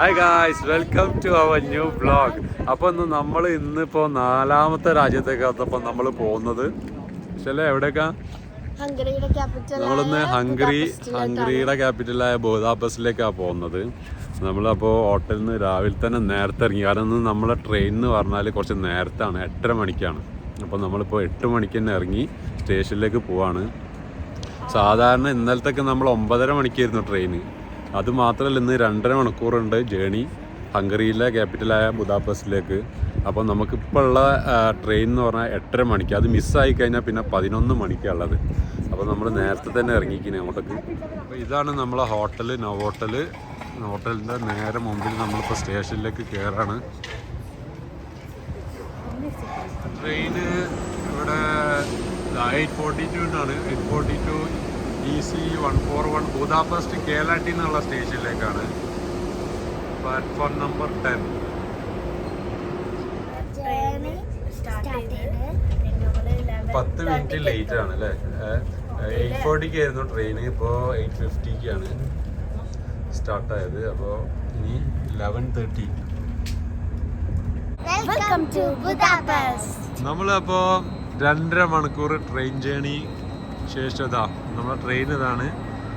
Hi guys welcome to our new blog അപ്പോൾ ഇന്ന് നമ്മൾ ഇന്നിപ്പോൾ നാലാമത്തെ രാജ്യത്തേക്ക് അപ്പോൾ നമ്മൾ പോകുന്നത്. പക്ഷേ ക്യാപിറ്റൽ നമ്മളിന്ന് ഹംഗറി ഹംഗറിയുടെ ക്യാപിറ്റലായ ബോധാബസിലേക്കാണ് പോകുന്നത്. നമ്മളപ്പോൾ ഹോട്ടലിൽ നിന്ന് രാവിലെ തന്നെ നേരത്തെ ഇറങ്ങി. കാരണം ഇന്ന് നമ്മളെ ട്രെയിൻ എന്ന് പറഞ്ഞാൽ കുറച്ച് നേരത്താണ് എട്ടര മണിക്കാണ്. അപ്പോൾ നമ്മളിപ്പോൾ എട്ട് മണിക്ക് തന്നെ ഇറങ്ങി സ്റ്റേഷനിലേക്ക് പോവാണ്. സാധാരണ ഇന്നലത്തൊക്കെ നമ്മൾ ഒമ്പതര മണിക്കായിരുന്നു ട്രെയിന് അത് മാത്രമല്ല ഇന്ന് രണ്ടര മണിക്കൂറുണ്ട് ജേണി ഹംഗറിയിലെ ക്യാപിറ്റലായ ബുദാപസ്റ്റിലേക്ക്. അപ്പോൾ നമുക്കിപ്പോൾ ഉള്ള ട്രെയിൻ എന്ന് പറഞ്ഞാൽ എട്ടര മണിക്ക്. അത് മിസ്സായി കഴിഞ്ഞാൽ പിന്നെ പതിനൊന്ന് മണിക്കുള്ളത് അപ്പോൾ നമ്മൾ നേരത്തെ തന്നെ ഇറങ്ങിക്കുന്നത് അങ്ങോട്ടേക്ക്. അപ്പോൾ ഇതാണ് നമ്മളെ ഹോട്ടൽ നവോട്ടൽ ഹോട്ടലിന്റെ നേരെ മുമ്പിൽ നമ്മളിപ്പോൾ സ്റ്റേഷനിലേക്ക് കയറാണ്. ട്രെയിന് ഇവിടെ എയ്റ്റ് ഫോർട്ടി ടു ആണ് eight forty two E C one four one Budapest Keleti എന്നുള്ള സ്റ്റേഷനിലേക്കാണ്. Platform number ten. പത്ത് മിനിറ്റ് ലേറ്റ് ആണ് അല്ലേ? എയ്റ്റ് ഫോർട്ടിക്ക് ആയിരുന്നു ട്രെയിൻ ഇപ്പോൾ എയ്റ്റ് ഫിഫ്റ്റിക്കാണ് സ്റ്റാർട്ടായത് അപ്പോൾ ഇനി ലെവൻ തേർട്ടി ടു നമ്മളപ്പോൾ രണ്ടര മണിക്കൂർ ട്രെയിൻ ജേണി ശേഷം ഇതാ നമ്മളെ ട്രെയിൻ ഇതാണ്.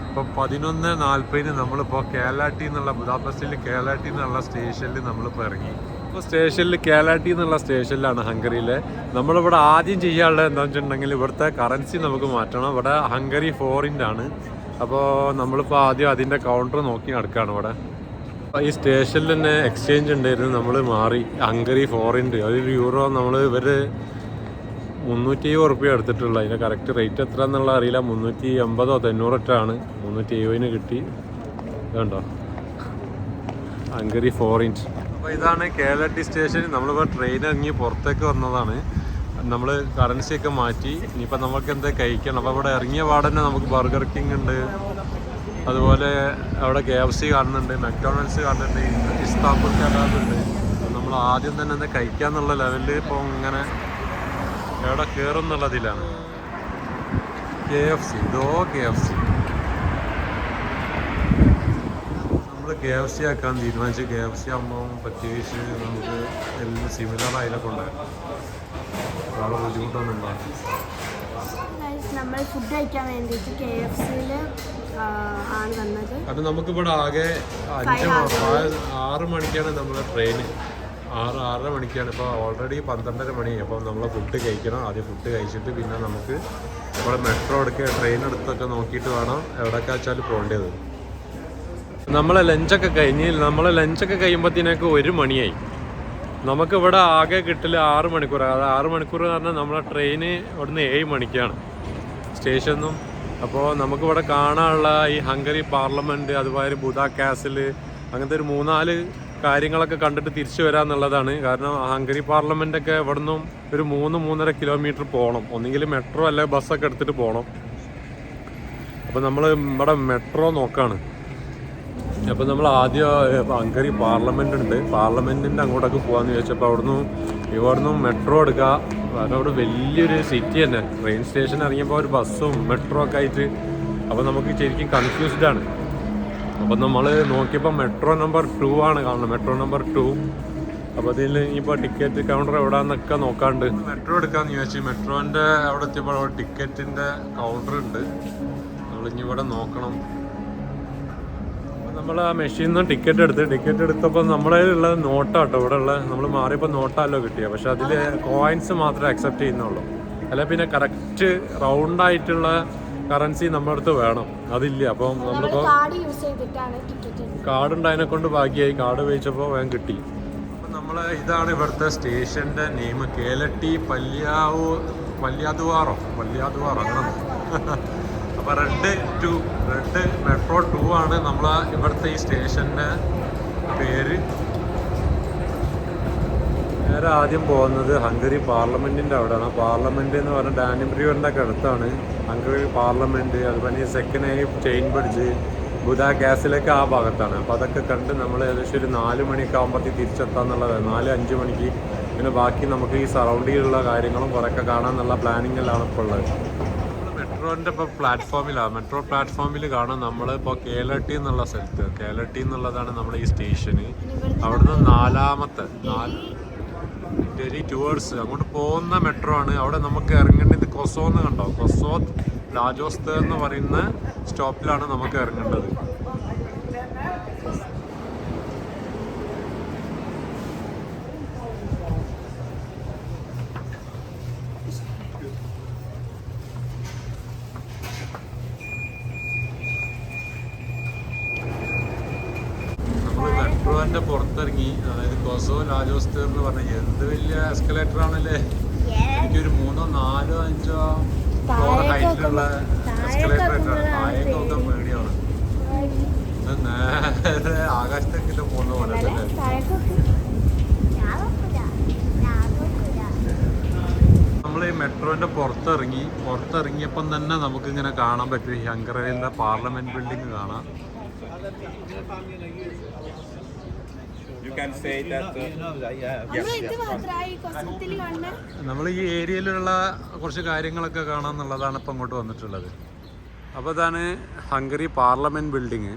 ഇപ്പോൾ പതിനൊന്ന് നാൽപ്പതിന് നമ്മളിപ്പോൾ കേലാട്ടി എന്നുള്ള ബുദാപസ്റ്റിൽ കേലാട്ടി എന്നുള്ള സ്റ്റേഷനിൽ നമ്മളിപ്പോൾ ഇറങ്ങി. ഇപ്പോൾ സ്റ്റേഷനിൽ കേലാട്ടി എന്നുള്ള സ്റ്റേഷനിലാണ് ഹംഗറിയിലെ. നമ്മളിവിടെ ആദ്യം ചെയ്യാനുള്ളത് എന്താണെന്ന് വെച്ചിട്ടുണ്ടെങ്കിൽ ഇവിടുത്തെ കറൻസി നമുക്ക് മാറ്റണം. ഇവിടെ ഹംഗറി ഫോറിന്റെ ആണ് അപ്പോൾ നമ്മളിപ്പോൾ ആദ്യം അതിന്റെ കൗണ്ടർ നോക്കി നടക്കുകയാണ് ഇവിടെ. ഈ സ്റ്റേഷനിൽ തന്നെ എക്സ്ചേഞ്ച് ഉണ്ടായിരുന്നു. നമ്മൾ മാറി. ഹംഗറി ഫോറിന്റെ ഒരു യൂറോ നമ്മൾ ഇവർ മുന്നൂറ്റി എഴുപത് റുപ്യ എടുത്തിട്ടുള്ളത് അതിന്റെ കറക്റ്റ് റേറ്റ് എത്ര എന്നുള്ള അറിയില്ല. മുന്നൂറ്റി എൺപതോ തൊണ്ണൂറൊറ്റാണ് മുന്നൂറ്റി എഴുപതിന് കിട്ടി. ഇതുണ്ടോ? അങ്കറി ഫോർ ഇഞ്ച് അപ്പോൾ ഇതാണ് കേരളട്ടി സ്റ്റേഷൻ നമ്മളിപ്പോൾ ട്രെയിൻ ഇറങ്ങി പുറത്തേക്ക് വന്നതാണ്. നമ്മൾ കറൻസിയൊക്കെ മാറ്റി. ഇനിയിപ്പോൾ നമുക്ക് എന്താ കഴിക്കണം? അപ്പോൾ ഇവിടെ ഇറങ്ങിയ പാടന്നെ നമുക്ക് ബർഗർ കിങ് ഉണ്ട്. അതുപോലെ അവിടെ കെ എഫ് സി കാണുന്നുണ്ട്. മെക്ഡോണൽസ് കാണുന്നുണ്ട്. ഇസ്താംബുൾ കാണുന്നുണ്ട് നമ്മൾ ആദ്യം തന്നെ എന്താ കഴിക്കാന്നുള്ള ലെവലിൽ ഇപ്പോൾ ഇങ്ങനെ എവിടെ കയറും എന്നുള്ളതിലാണ് കെ എഫ് സി. ഇതോ കെ എഫ് സി. നമ്മൾ കെ എഫ് സി ആക്കാൻ തീരുമാനിച്ചു കെ എഫ് സി ആകുമ്പോൾ പ്രത്യേകിച്ച് നമുക്ക് എല്ലാം സിമിലർ അതിലൊക്കെ ഉണ്ടായിരുന്നു വളരെ ബുദ്ധിമുട്ടൊന്നും ഉണ്ടാകും നമ്മൾ ഫുഡ് കഴിക്കാൻ വേണ്ടിയിട്ട് കെ എഫ് സിയിൽ ആണ് വന്നത്. കാരണം നമുക്കിവിടെ ആകെ അഞ്ച് ആറ് മണിക്കാണ് നമ്മുടെ ട്രെയിൻ ആറ് ആറര മണിക്കാണ്. ഇപ്പോൾ ഓൾറെഡി പന്ത്രണ്ടര മണി. അപ്പോൾ നമ്മൾ ഫുഡ് കഴിക്കണം. ആദ്യം ഫുഡ് കഴിച്ചിട്ട് പിന്നെ നമുക്ക് ഇവിടെ മെട്രോ എടുക്കുക ട്രെയിൻ എടുത്തൊക്കെ നോക്കിയിട്ട് വേണം എവിടെയൊക്കെ വെച്ചാൽ പോകേണ്ടത്. നമ്മളെ ലഞ്ചൊക്കെ കഴിഞ്ഞ് നമ്മളെ ലഞ്ചൊക്കെ കഴിയുമ്പോഴത്തേനൊക്കെ ഒരു മണിയായി. നമുക്കിവിടെ ആകെ കിട്ടില്ല ആറ് മണിക്കൂർ. അത് ആറ് മണിക്കൂർ എന്ന് പറഞ്ഞാൽ നമ്മളെ ട്രെയിന് ഇവിടുന്ന് ഏഴ് മണിക്കാണ് സ്റ്റേഷനും അപ്പോൾ നമുക്കിവിടെ കാണാനുള്ള ഈ ഹംഗറി പാർലമെന്റ് അതുപോലെ ബുധ കാസിൽ അങ്ങനത്തെ ഒരു മൂന്നാൽ കാര്യങ്ങളൊക്കെ കണ്ടിട്ട് തിരിച്ചു വരാന്നുള്ളതാണ്. കാരണം ഹംഗറി ഒക്കെ ഇവിടുന്ന് ഒരു മൂന്ന് മൂന്നര കിലോമീറ്റർ പോകണം. ഒന്നെങ്കിൽ മെട്രോ അല്ലെ ബസ്സൊക്കെ എടുത്തിട്ട് പോകണം. അപ്പോൾ നമ്മൾ ഇവിടെ മെട്രോ നോക്കാണ്. അപ്പോൾ നമ്മൾ ആദ്യം ഹംഗറി പാർലമെന്റ് ഉണ്ട്. പാർലമെന്റിന്റെ അങ്ങോട്ടൊക്കെ പോകാന്ന് ചോദിച്ചപ്പോൾ അവിടുന്ന് ഇവിടുന്ന് മെട്രോ എടുക്കുക കാരണം അവിടെ വലിയൊരു സിറ്റി തന്നെ. ട്രെയിൻ സ്റ്റേഷൻ ഇറങ്ങിയപ്പോൾ ഒരു ബസ്സും മെട്രോ ഒക്കെ ആയിട്ട്. അപ്പോൾ നമുക്ക് ശരിക്കും കൺഫ്യൂസ്ഡ് ആണ്. അപ്പോൾ നമ്മൾ നോക്കിയപ്പോൾ മെട്രോ നമ്പർ ടു ആണ് കാണുന്നത്. Metro number two. അപ്പോൾ അതിൽ ഇനിയിപ്പോൾ ടിക്കറ്റ് കൗണ്ടർ എവിടെയാണെന്നൊക്കെ നോക്കാണ്ട്. മെട്രോ എടുക്കാന്ന് ചോദിച്ചു മെട്രോന്റെ അവിടെ എത്തിയപ്പോൾ ടിക്കറ്റിന്റെ കൗണ്ടർ ഉണ്ട്. നമ്മൾ ഇനി ഇവിടെ നോക്കണം. നമ്മൾ ആ മെഷീനിൽ നിന്ന് ടിക്കറ്റ് എടുത്ത് ടിക്കറ്റ് എടുത്തപ്പോൾ നമ്മളെ ഉള്ള നോട്ടാട്ടോ. ഇവിടെ ഉള്ള നമ്മൾ മാറിയപ്പോൾ നോട്ടാല്ലോ കിട്ടിയത് പക്ഷെ അതിൽ കോയിൻസ് മാത്രമേ അക്സെപ്റ്റ് ചെയ്യുന്നുള്ളൂ. അല്ല പിന്നെ കറക്റ്റ് റൗണ്ട് ആയിട്ടുള്ള കറൻസി നമ്മുടെ അടുത്ത് വേണം. അതില്ല. അപ്പം നമ്മളിപ്പോൾ കാർഡ് യൂസ് ചെയ്തിട്ടാണ് ടിക്കറ്റ് കാർഡ് ഉണ്ടായതിനെ കൊണ്ട് ബാക്കിയായി. കാർഡ് ഉപയോഗിച്ചപ്പോൾ വേഗം കിട്ടി. നമ്മൾ ഇതാണ് ഇവിടുത്തെ സ്റ്റേഷന്റെ നെയിം കേലട്ടി പല്യാവു പല്യാതുവാറോ? പല്യാതുവാറോ അങ്ങനെ. അപ്പോൾ red two red metro two ആണ് നമ്മൾ ഇവിടുത്തെ ഈ സ്റ്റേഷന്റെ പേര്. നേരെ ആദ്യം പോകുന്നത് ഹംഗറി പാർലമെന്റിന്റെ അവിടെയാണ്. പാർലമെന്റ് എന്ന് പറഞ്ഞ ഡാനിം റിവറിന്റെ ഒക്കെ അടുത്താണ്. ഹംഗറി പാർലമെന്റ് അതുപോലെ സെക്കൻഡ് ചെയിൻ ബ്രിഡ്ജ് ബുധ ഗ്യാസിലേക്ക് ആ ഭാഗത്താണ്. അപ്പോൾ അതൊക്കെ കണ്ട് നമ്മൾ ഏകദേശം ഒരു നാല് മണിയൊക്കെ ആകുമ്പോഴത്തേക്ക് തിരിച്ചെത്താന്നുള്ളത് നാല് അഞ്ച് മണിക്ക് പിന്നെ ബാക്കി നമുക്ക് ഈ സറൗണ്ടിങ്ങിലുള്ള കാര്യങ്ങളും കുറേയൊക്കെ കാണാമെന്നുള്ള പ്ലാനിങ്ങിലാണ് ഇപ്പോൾ ഉള്ളത്. മെട്രോ മെട്രോന്റെ ഇപ്പൊ പ്ലാറ്റ്ഫോമിലാണ് മെട്രോ പ്ലാറ്റ്ഫോമിൽ കാണാം നമ്മളിപ്പോ കേലട്ടി എന്നുള്ള സ്ഥലത്ത്. കേലട്ടി എന്നുള്ളതാണ് നമ്മുടെ ഈ സ്റ്റേഷന് അവിടുന്ന് നാലാമത്തെ നാല് ഡൽഹി ടുവേർഡ്സ് അങ്ങോട്ട് പോകുന്ന മെട്രോ ആണ്. അവിടെ നമുക്ക് ഇറങ്ങേണ്ടത് കൊസോ എന്ന് കണ്ടോ? കൊസോ ലാജോസ്ത് എന്ന് പറയുന്ന സ്റ്റോപ്പിലാണ് നമുക്ക് ഇറങ്ങേണ്ടത് നമ്മൾ മെട്രോന്റെ പുറത്തിറങ്ങി അതായത് കൊസോ ലാജോസ്തർ എന്ന് പറഞ്ഞ എന്ത് വലിയ എസ്കലേറ്റർ ആണല്ലേ? എനിക്കൊരു മൂന്നോ നാലോ അഞ്ചോ ഫ്ലോർ ഹൈറ്റിലുള്ള എസ്കലേറ്റർ ആയിട്ടാണ്. താഴേക്ക് നോക്കാൻ പേടിയാണ്. നേരെ ആകാശത്തേക്കിട്ട് പോകുന്ന പോലെ തന്നെ നമ്മൾ ഈ മെട്രോന്റെ പുറത്തിറങ്ങി പുറത്തിറങ്ങിയപ്പം തന്നെ നമുക്ക് ഇങ്ങനെ കാണാൻ പറ്റും ഈ ശങ്കരയിലെ പാർലമെന്റ് ബിൽഡിംഗ് കാണാം. You can say that. ഇത് മാത്രമായി കൊസത്തിൽ കാണുന്ന? നമ്മൾ ഈ ഏരിയയിലുള്ള കുറച്ച് കാര്യങ്ങളൊക്കെ കാണാമെന്നുള്ളതാണ് ഇപ്പം അങ്ങോട്ട് വന്നിട്ടുള്ളത്. അപ്പോൾ ഇതാണ് ഹംഗറി പാർലമെന്റ് ബിൽഡിങ്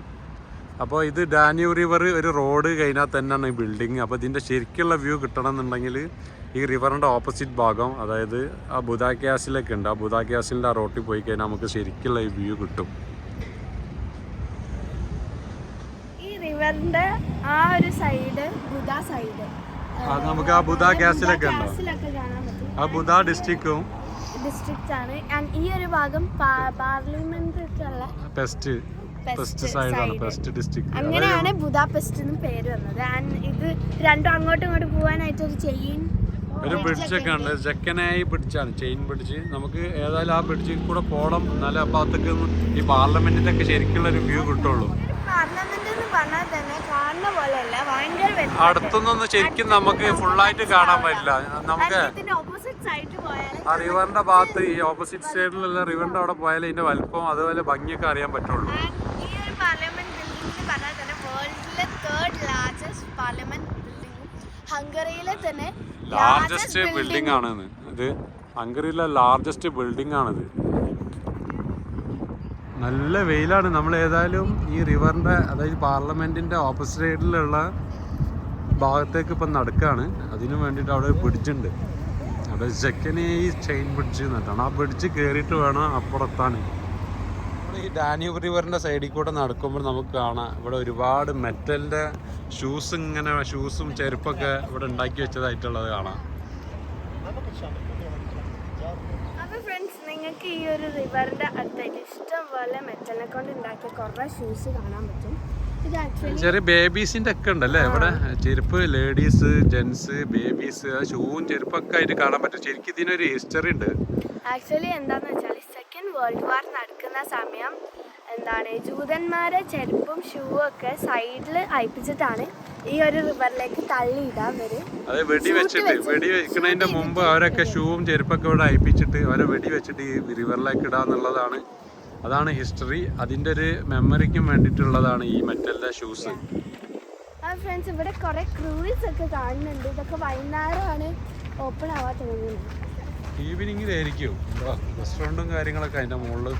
അപ്പോൾ ഇത് ഡാന്യൂ റിവർ ഒരു റോഡ് കഴിഞ്ഞാൽ തന്നെയാണ് ഈ ബിൽഡിങ് അപ്പോൾ ഇതിന്റെ ശരിക്കുള്ള വ്യൂ കിട്ടണമെന്നുണ്ടെങ്കിൽ ഈ റിവറിന്റെ ഓപ്പോസിറ്റ് ഭാഗം അതായത് ആ ബുദാക്യാസിലൊക്കെ ഉണ്ട്. ആ ബുദാക്യാസിന്റെ ആ റോട്ടിൽ പോയി കഴിഞ്ഞാൽ നമുക്ക് ശരിക്കുള്ള ഈ വ്യൂ കിട്ടും ഈ റിവറിന്റെ ആ ഒരു സൈഡ് ബുധ സൈഡ്. അത് നമുക്ക് ആ ബുധ ഗ്യാസിലൊക്കെ ഉണ്ടോ? ഗ്യാസിലൊക്കെ കാണാൻ പറ്റും. ആ ബുധ ഡിസ്ട്രിക്റ്റും ഡിസ്ട്രിക്റ്റ് ആണ് ഈ ഒരു ഭാഗം പാർലമെന്റിലുള്ള പെസ്റ്റ് പെസ്റ്റ് സൈഡാണ് പെസ്റ്റ് ഡിസ്ട്രിക്ട് അങ്ങനെയാണ് ബുദാപെസ്റ്റ് എന്ന് പേര് വന്നത്. ആൻഡ് ഇത് രണ്ടും അങ്ങോട്ടും ഇങ്ങോട്ടും പോകാനായിട്ട് ഒരു ചെയിൻ ഒരു ബ്രിഡ്ജ് ഒക്കെ ഉണ്ട്. ചെക്കനായി ബ്രിഡ്ജാണ് ചെയിൻ ബ്രിഡ്ജ് നമുക്ക് ഏതായാലും ആ ബ്രിഡ്ജിൽ കൂടെ പോകണം എന്നാലേ ആ ഭാഗത്തേക്ക് ഈ പാർലമെന്റിന്റെ ഒക്കെ ശരിക്കുള്ള ഒരു വ്യൂ കിട്ടുള്ളൂ. പാർലമെന്റ് പറഞ്ഞാൽ തന്നെ കാണുന്ന പോലെയല്ല ഭയങ്കര വലുതാണ്. അടുത്തുനിന്നൊന്നും ശരിക്കും നമുക്ക് ഫുള്ളായിട്ട് കാണാൻ പറ്റില്ല. നമുക്ക് ആ റിവറിന്റെ ഭാഗത്ത് ഈ ഓപ്പോസിറ്റ് സൈഡിലുള്ള റിവറിന്റെ അവിടെ പോയാലേ ഇതിന്റെ വലിപ്പം അതുപോലെ ഭംഗിയൊക്കെ അറിയാൻ പറ്റുള്ളൂ. ഈ ഒരു പാർലമെന്റ് ബിൽഡിംഗ് എന്ന് പറഞ്ഞാൽ തന്നെ വേൾഡിലെ തേർഡ് ലാർജസ്റ്റ് പാർലമെന്റ് ബിൽഡിംഗും ഹംഗറിയിലെ തന്നെ ലാർജസ്റ്റ് ബിൽഡിംഗ് ആണ് ഇത് ഹംഗറിയിലെ ലാർജസ്റ്റ് ബിൽഡിംഗ് ആണിത്. നല്ല വെയിലാണ്. നമ്മൾ ഏതായാലും ഈ റിവറിന്റെ അതായത് പാർലമെന്റിന്റെ ഓപ്പോസിറ്റ് സൈഡിലുള്ള ഭാഗത്തേക്ക് ഇപ്പം നടക്കുകയാണ് അതിനു വേണ്ടിയിട്ട് അവിടെ ഒരു ബ്രിഡ്ജ് ഉണ്ട്. അവിടെ ചെക്കനെ ഈ ചെയിൻ ബ്രിഡ്ജ് എന്നിട്ടാണ് ആ ബ്രിഡ്ജ് കയറിയിട്ട് വേണം അപ്പുറത്താണ്. ഈ ഡാന്യൂബ് റിവറിന്റെ സൈഡിൽ കൂടെ നടക്കുമ്പോൾ നമുക്ക് കാണാം. ഇവിടെ ഒരുപാട് മെറ്റലിന്റെ ഷൂസ് ഇങ്ങനെ ഷൂസും ചെരുപ്പൊക്കെ ഇവിടെ ഉണ്ടാക്കി വെച്ചതായിട്ടുള്ളത് കാണാം. നിങ്ങൾക്ക് ഈ ഒരു റിവറിന്റെ അടുത്തായിട്ട് ഇഷ്ടം പോലെ മെറ്റലിനെ കൊണ്ട് ഉണ്ടാക്കിയ കുറേ ഷൂസ് കാണാൻ പറ്റും. ചെറിയ ബേബീസിന്റെ ഒക്കെ ഉണ്ടല്ലേ? ഇവിടെ ചെരുപ്പ് ലേഡീസ് ജെന്റ്സ് ബേബീസ് ഷൂവും ചെരുപ്പൊക്കെ ആയിട്ട് കാണാൻ പറ്റും. ശരിക്കും ഇതിനൊരു ഹിസ്റ്ററി ഉണ്ട്. ആക്ച്വലി എന്താന്ന് വെച്ചാൽ സെക്കൻഡ് വേൾഡ് വാർ നടക്കുന്ന സമയം എന്താണ് ജൂതന്മാരെ ചെരുപ്പും ഷൂവും ഒക്കെ സൈഡിൽ അയപ്പിച്ചിട്ടാണ് ഈ ഒരു റിവറിലേക്ക് തള്ളിയിടാൻ വരും അതെ വെടി വെച്ചിട്ട് വെടി വെക്കുന്നതിന്റെ മുമ്പ് അവരൊക്കെ ഷൂവും ചെരുപ്പൊക്കെ ഇവിടെ അയപ്പിച്ചിട്ട് അവരെ വെടി വെച്ചിട്ട് ഈ റിവറിലേക്ക് ഇടാന്നുള്ളതാണ് അതാണ് ഹിസ്റ്ററി അതിന്റെ ഒരു മെമ്മറിക്കും വേണ്ടിയിട്ടുള്ളതാണ് ഈ മറ്റെല്ലാ ഷൂസ് ഫ്രണ്ട്സ് ഇവിടെ കുറെ ക്രൂയിസ് ഒക്കെ കാണുന്നുണ്ട്. ഇതൊക്കെ വൈകുന്നേരമാണ് ഓപ്പൺ ആവാൻ തുടങ്ങുന്നത് ഈവനിങ്ങിലായിരിക്കും റെസ്റ്റോറന്റും കാര്യങ്ങളൊക്കെ അതിന്റെ മുകളിൽ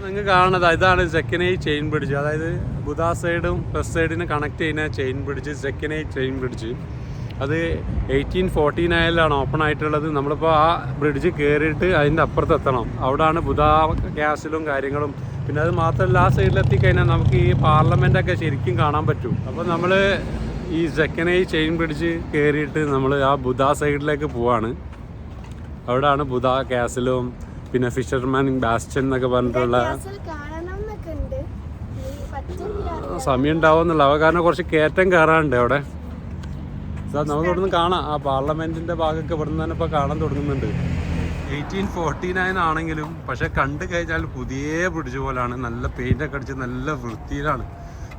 നിങ്ങൾക്ക് കാണുന്നത് ഇതാണ് സെക്കനൈ ചെയിൻ ബ്രിഡ്ജ് അതായത് ബുധാ സൈഡും പ്ലസ് സൈഡിനെ കണക്ട് ചെയ്യുന്ന chain bridge Szechenyi chain bridge അത് എയ്റ്റീൻ ഫോർട്ടി നയനിലാണ് ഓപ്പൺ ആയിട്ടുള്ളത്. നമ്മളിപ്പോൾ ആ ബ്രിഡ്ജ് കയറിയിട്ട് അതിന്റെ അപ്പുറത്ത് എത്തണം. അവിടെയാണ് ബുധാ ഗ്യാസിലും കാര്യങ്ങളും. പിന്നെ അത് മാത്രമല്ല ആ സൈഡിലെത്തി കഴിഞ്ഞാൽ നമുക്ക് ഈ പാർലമെന്റൊക്കെ ശരിക്കും കാണാൻ പറ്റും. അപ്പോൾ നമ്മൾ ഈ സെക്കൻഡ് ചെയിൻ ബ്രിഡ്ജ് കയറിയിട്ട് നമ്മൾ ആ ബുധ സൈഡിലേക്ക് പോവാണ്. അവിടെയാണ് ബുധ കാസിലും പിന്നെ ഫിഷർമാൻ ബാസ്റ്റൻ എന്നൊക്കെ പറഞ്ഞിട്ടുള്ള സമയം ഉണ്ടാവുമെന്നുള്ള അവ കാരണം കുറച്ച് കയറ്റം കയറാനുണ്ട് അവിടെ. നമുക്ക് ഇവിടുന്ന് കാണാം. ആ പാർലമെന്റിന്റെ ഭാഗമൊക്കെ ഇവിടുന്ന് തന്നെ ഇപ്പൊ കാണാൻ തുടങ്ങുന്നുണ്ട്. എയ്റ്റീൻ ഫോർട്ടി നയൻ ആണെങ്കിലും പക്ഷെ കണ്ടു കഴിഞ്ഞാൽ പുതിയ പിടിച്ച പോലാണ്. നല്ല പെയിന്റ് ഒക്കെ അടിച്ച് നല്ല വൃത്തിയിലാണ്.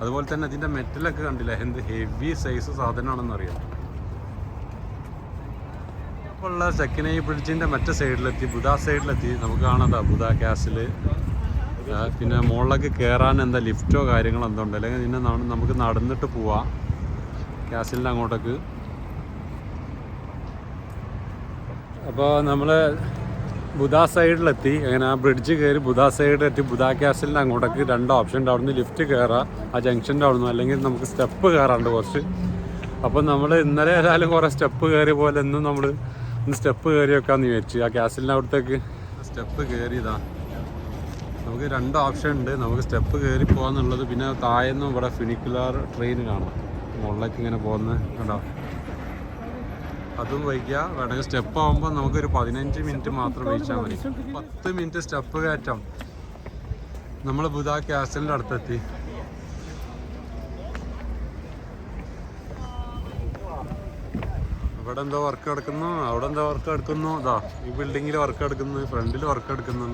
അതുപോലെ തന്നെ അതിന്റെ മെറ്റലൊക്കെ കണ്ടില്ല? എന്ത് ഹെവി സൈസ് സാധനമാണെന്ന് അറിയാം ഉള്ള സെക്കൻഡ് ബ്രിഡ്ജിന്റെ മറ്റേ സൈഡിലെത്തി ബുധ സൈഡിലെത്തി. നമുക്ക് കാണാം ബുധ കാസിൽ പിന്നെ മുകളിലേക്ക് കയറാൻ എന്താ ലിഫ്റ്റോ കാര്യങ്ങളോ എന്തോ ഉണ്ട്. അല്ലെങ്കിൽ പിന്നെ നമുക്ക് നടന്നിട്ട് പോവാം. കാസിലിന്റെ അങ്ങോട്ടേക്ക്. അപ്പോൾ നമ്മൾ ബുധ സൈഡിലെത്തി. അങ്ങനെ ആ ബ്രിഡ്ജ് കയറി ബുധ സൈഡിലെത്തി ബുധ കാസിലിന്റെ അങ്ങോട്ടേക്ക് രണ്ട് ഓപ്ഷൻ ഉണ്ട് അവിടുന്ന് ലിഫ്റ്റ് കയറാം ആ ജംഗ്ഷന്റെ അവിടുന്ന്. അല്ലെങ്കിൽ നമുക്ക് സ്റ്റെപ്പ് കയറാണ്ട് കുറച്ച്. അപ്പോൾ നമ്മൾ ഇന്നലെ ഏതായാലും കുറേ സ്റ്റെപ്പ് കയറിയ പോലെ ഇന്നും നമ്മൾ ഇന്ന് സ്റ്റെപ്പ് കയറി വെക്കാമെന്ന് വിചാരിച്ചു. ആ ക്യാസലിന്റെ അവിടത്തേക്ക്. സ്റ്റെപ്പ് കയറിയതാ. നമുക്ക് രണ്ട് ഓപ്ഷൻ ഉണ്ട്. നമുക്ക് സ്റ്റെപ്പ് കയറി പോകാന്നുള്ളത് പിന്നെ താഴെന്നും ഇവിടെ ഫിനിക്കുലാർ ട്രെയിൻ കാണാം. മുകളിലേക്ക് ഇങ്ങനെ പോകുന്ന കണ്ടോ? അതും വൈകിയ. വേണമെങ്കിൽ സ്റ്റെപ്പ് ആകുമ്പോൾ നമുക്കൊരു പതിനഞ്ച് മിനിറ്റ് മാത്രം വഹിച്ചാൽ മതി പത്ത് മിനിറ്റ് സ്റ്റെപ്പ് കയറ്റം. നമ്മൾ ബുധ ക്യാസലിന്റെ അടുത്തെത്തി. ഇവിടെ എന്തോ വർക്ക് എടുക്കുന്നു അവിടെ എന്തോ വർക്ക് എടുക്കുന്നു ഇതാ ഈ ബിൽഡിങ്ങിൽ വർക്ക് എടുക്കുന്നു ഫ്രണ്ടിൽ വർക്ക് എടുക്കുന്നു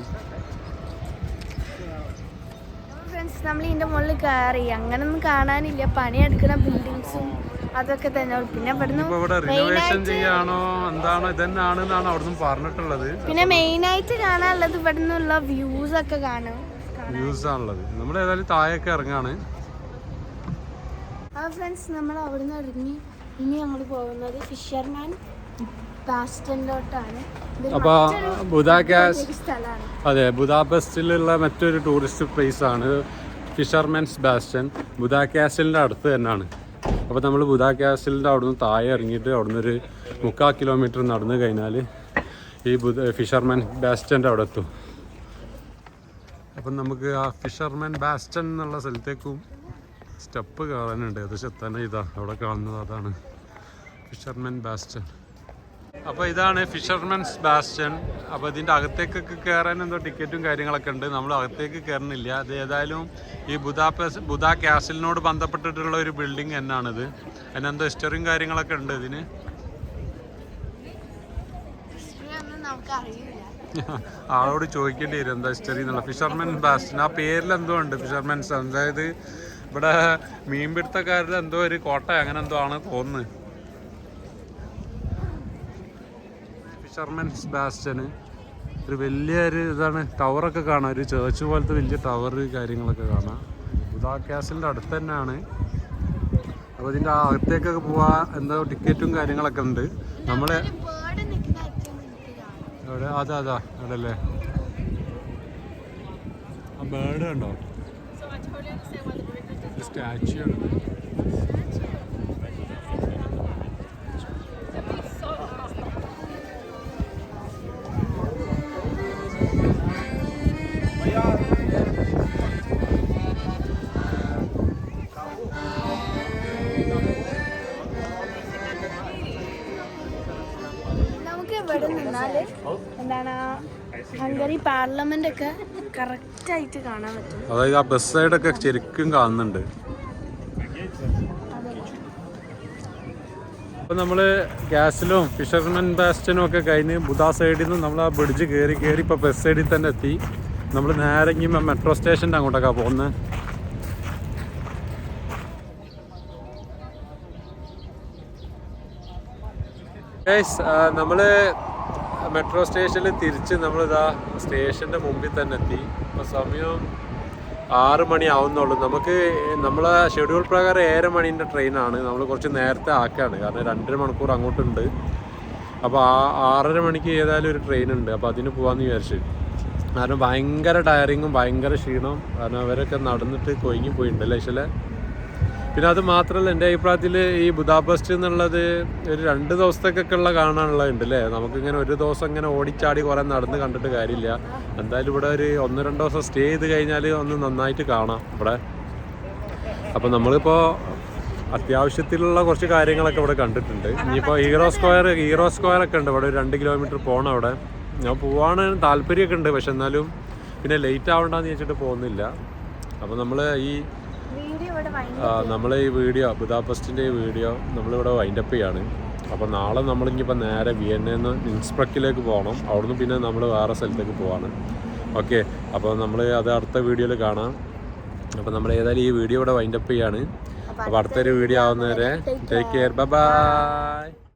ഫ്രണ്ട്സ് നമ്മൾ ഇതിന്റെ മുകളിൽ കയറി. അങ്ങനൊന്നും കാണാനില്ല. പണിയെടുക്കുന്ന ബിൽഡിങ്സും അതൊക്കെ തന്നെ പിന്നെ ഇവിടെ റിനോവേഷൻ ചെയ്യാണോ? എന്താണോ? ഇതന്നെയാണ് എന്നാണ് അവിടുന്ന് പറഞ്ഞിട്ടുള്ളത്. പിന്നെ മെയിൻ ആയിട്ട് കാണാനുള്ളത് ഇവിടുന്നുള്ള വ്യൂസ് ഒക്കെ കാണും. വ്യൂസ് ആണുള്ളത്. നമ്മൾ ഏതായാലും താഴേക്ക് ഇറങ്ങാണ്. ആ ഫ്രണ്ട്സ് നമ്മൾ അവിടുന്ന് ഇറങ്ങി. ഇനി ഞങ്ങൾ പോകുന്നത് ഫിഷർമാൻ ബാസ്റ്റനിലോട്ടാണ് ഇതൊരു അപ്പൊ സ്ഥലമാണ്. അതെ ബുദാപെസ്റ്റിലുള്ള മറ്റൊരു ടൂറിസ്റ്റ് പ്ലേസ് ആണ് ഫിഷർമെൻസ് ബാസ്റ്റൻ ബുദാ കാസലിന്റെ അടുത്ത് തന്നെയാണ്. അപ്പോൾ നമ്മൾ ബുദാ കാസലിന്റെ അവിടുന്ന് താഴെ ഇറങ്ങിയിട്ട് അവിടുന്ന് ഒരു മുക്കാൽ കിലോമീറ്റർ നടന്നു കഴിഞ്ഞാൽ ഈ ബുദ ഫിഷർമാൻ ബാസ്റ്റന്റെ അവിടെ എത്തും. അപ്പം നമുക്ക് ആ ഫിഷർമാൻ ബാസ്റ്റൻ എന്നുള്ള സ്ഥലത്തേക്കും സ്റ്റെപ്പ് കാണാനുണ്ട് ഏകദേശം തന്നെ ഇതാ. അവിടെ കാണുന്നത് അതാണ്. ഫിഷർമെൻ ബാസ്റ്റൻ അപ്പോൾ ഇതാണ് ഫിഷർമെൻസ് ബാസ്റ്റൻ അപ്പോൾ ഇതിന്റെ അകത്തേക്കൊക്കെ കയറാൻ എന്തോ ടിക്കറ്റും കാര്യങ്ങളൊക്കെ ഉണ്ട്. നമ്മൾ അകത്തേക്ക് കയറുന്നില്ല അത് ഏതായാലും ഈ ബുദാപെസ് ബുദാ കാസിലിനോട് ബന്ധപ്പെട്ടിട്ടുള്ള ഒരു ബിൽഡിംഗ് തന്നെയാണിത് അതിനെന്തോ ഹിസ്റ്ററിയും കാര്യങ്ങളൊക്കെ ഉണ്ട് ഇതിന്. ആളോട് ചോദിക്കേണ്ടി വരും എന്താ ഹിസ്റ്ററി എന്നുള്ള. ഫിഷർമെൻ ബാസ്റ്റൻ ആ പേരിൽ എന്തോ ഉണ്ട് ഫിഷർമെൻസ് അതായത് ഇവിടെ മീൻപിടുത്തക്കാരുടെ എന്തോ ഒരു കോട്ട അങ്ങനെ എന്തോ ആണ് തോന്നുന്നത് ഫിഷർമെൻസ് ബാസ്റ്റന് ഒരു വലിയൊരു ഇതാണ് ടവറൊക്കെ കാണാം. ഒരു ചേർച്ച് പോലത്തെ വലിയ ടവർ കാര്യങ്ങളൊക്കെ കാണാം. ബുധാ ക്യാസിലിന്റെ അടുത്ത് തന്നെയാണ്. അപ്പോൾ ഇതിന്റെ അകത്തേക്കൊക്കെ പോവാ എന്തോ ടിക്കറ്റും കാര്യങ്ങളൊക്കെ ഉണ്ട്. കാണാം. അവിടെ അതാ അതാ. അവിടെ അല്ലേ ആ ബേർഡ് കണ്ടോ? സ്റ്റാച്യു ആണ്. നമുക്ക് ഇവിടെ നിന്നാൽ എന്താണ് ഹംഗറി പാർലമെന്റ് ഒക്കെ കറക്റ്റ് ആയിട്ട് കാണാൻ പറ്റും. അതായത് ആ ബസ് സൈഡൊക്കെ ശരിക്കും കാണുന്നുണ്ട്. അപ്പോൾ നമ്മൾ ഗ്യാസിലും ഫിഷർമെൻ ബാസ്റ്റനും ഒക്കെ കഴിഞ്ഞ് ബുദാ സൈഡിൽ നിന്ന് നമ്മൾ ആ ബ്രിഡ്ജ് കയറി കയറി ഇപ്പോൾ ബസ് സൈഡിൽ തന്നെ എത്തി. നമ്മൾ നേരെ മെട്രോ സ്റ്റേഷന്റെ അങ്ങോട്ടൊക്കെയാണ് പോകുന്നത് നമ്മൾ മെട്രോ സ്റ്റേഷനിൽ തിരിച്ച് നമ്മളിതാ സ്റ്റേഷന്റെ മുമ്പിൽ തന്നെ എത്തി. അപ്പോൾ സമയം ആറ് മണി ആവുന്നുള്ളൂ. നമുക്ക് നമ്മളെ ഷെഡ്യൂൾ പ്രകാരം ഏഴര മണീന്റെ ട്രെയിനാണ്. നമ്മൾ കുറച്ച് നേരത്തെ ആക്കുകയാണ് കാരണം രണ്ടര മണിക്കൂർ അങ്ങോട്ടുണ്ട്. അപ്പോൾ ആ ആറര മണിക്ക് ഏതായാലും ഒരു ട്രെയിൻ ഉണ്ട് അപ്പോൾ അതിന് പോകാമെന്ന് വിചാരിച്ചു. കാരണം ഭയങ്കര ടയറിങ്ങും ഭയങ്കര ക്ഷീണവും. കാരണം അവരൊക്കെ നടന്നിട്ട് കൊയങ്ങി പോയിട്ടുണ്ട് അല്ലേ ചില പിന്നെ അത് മാത്രമല്ല എന്റെ അഭിപ്രായത്തിൽ ഈ ബുദാപസ്റ്റ് എന്നുള്ളത് ഒരു രണ്ട് ദിവസത്തേക്കൊക്കെ ഉള്ള കാണാനുള്ളത് അല്ലേ നമുക്കിങ്ങനെ ഒരു ദിവസം ഇങ്ങനെ ഓടിച്ചാടി കുറേ നടന്ന് കണ്ടിട്ട് കാര്യമില്ല. എന്തായാലും ഇവിടെ ഒരു ഒന്ന് രണ്ട് ദിവസം സ്റ്റേ ചെയ്ത് കഴിഞ്ഞാൽ ഒന്ന് നന്നായിട്ട് കാണാം ഇവിടെ. അപ്പോൾ നമ്മളിപ്പോൾ അത്യാവശ്യത്തിലുള്ള കുറച്ച് കാര്യങ്ങളൊക്കെ ഇവിടെ കണ്ടിട്ടുണ്ട്. ഇനിയിപ്പോൾ ഹീറോ സ്ക്വയർ ഹീറോ സ്ക്വയർ ഒക്കെ ഉണ്ട്. ഇവിടെ ഒരു രണ്ട് കിലോമീറ്റർ പോകണം അവിടെ. ഞാൻ പോവാണ് താല്പര്യമൊക്കെ ഉണ്ട്. പക്ഷെ എന്നാലും പിന്നെ ലേറ്റ് ആവണ്ടെന്ന് ചോദിച്ചിട്ട് പോകുന്നില്ല. അപ്പോൾ നമ്മൾ ഈ നമ്മൾ ഈ വീഡിയോ ബുദാപസ്റ്റിന്റെ ഈ വീഡിയോ നമ്മളിവിടെ വൈൻഡപ്പ് ചെയ്യാണ്. അപ്പോൾ നാളെ നമ്മളിങ്ങിപ്പോൾ നേരെ വിയന്നയിൽ ഇൻസ്പ്രക്കിലേക്ക് പോകണം അവിടുന്ന് പിന്നെ നമ്മൾ വേറെ സ്ഥലത്തേക്ക് പോവാണ്. ഓക്കെ അപ്പോൾ നമ്മൾ അത് അടുത്ത വീഡിയോയിൽ കാണാം. അപ്പോൾ നമ്മൾ ഏതായാലും ഈ വീഡിയോ ഇവിടെ വൈൻഡപ്പ് ചെയ്യാണ്. അപ്പോൾ അടുത്തൊരു വീഡിയോ ആവുന്നവരെ ടേക്ക് കെയർ ബൈ